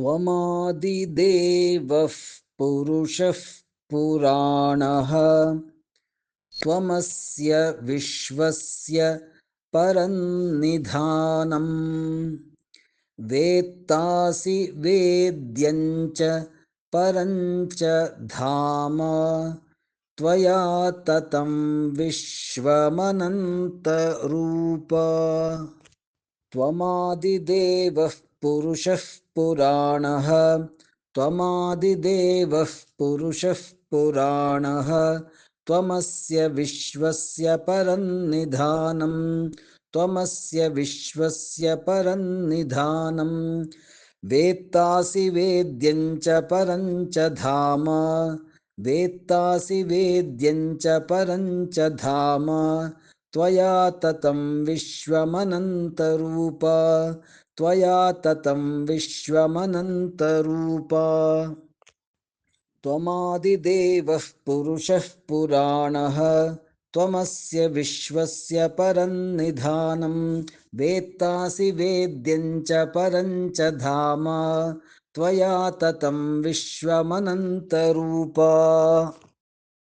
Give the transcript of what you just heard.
त्वमादिदेवः पुरुषः पुराणः। त्वमस्य विश्वस्य परन्निधानम् वेत्तासि वेद्यञ्च परञ्च धाम। त्वया ततं विश्वमनन्तरूप। त्वमादिदेवः पुरुषः पुराणः त्वमादिदेवः पुरुषः पुराणः त्वमस्य विश्वस्य परन्निधानम् त्वमस्य विश्वस्य परन्निधानम् वेत्तासि वेद्यञ्च परञ्च धाम वेत्तासि वेद्यञ्च परञ्च धाम त्वया ततं विश्वमनन्तरूप त्वया ततं विश्वमनन्तरूप। त्वमादिदेवः पुरुषः पुराणः त्वमस्य विश्वस्य परन्निधानम् वेत्तासि वेद्यञ्च परञ्च धाम। त्वया ततं विश्वमनन्तरूप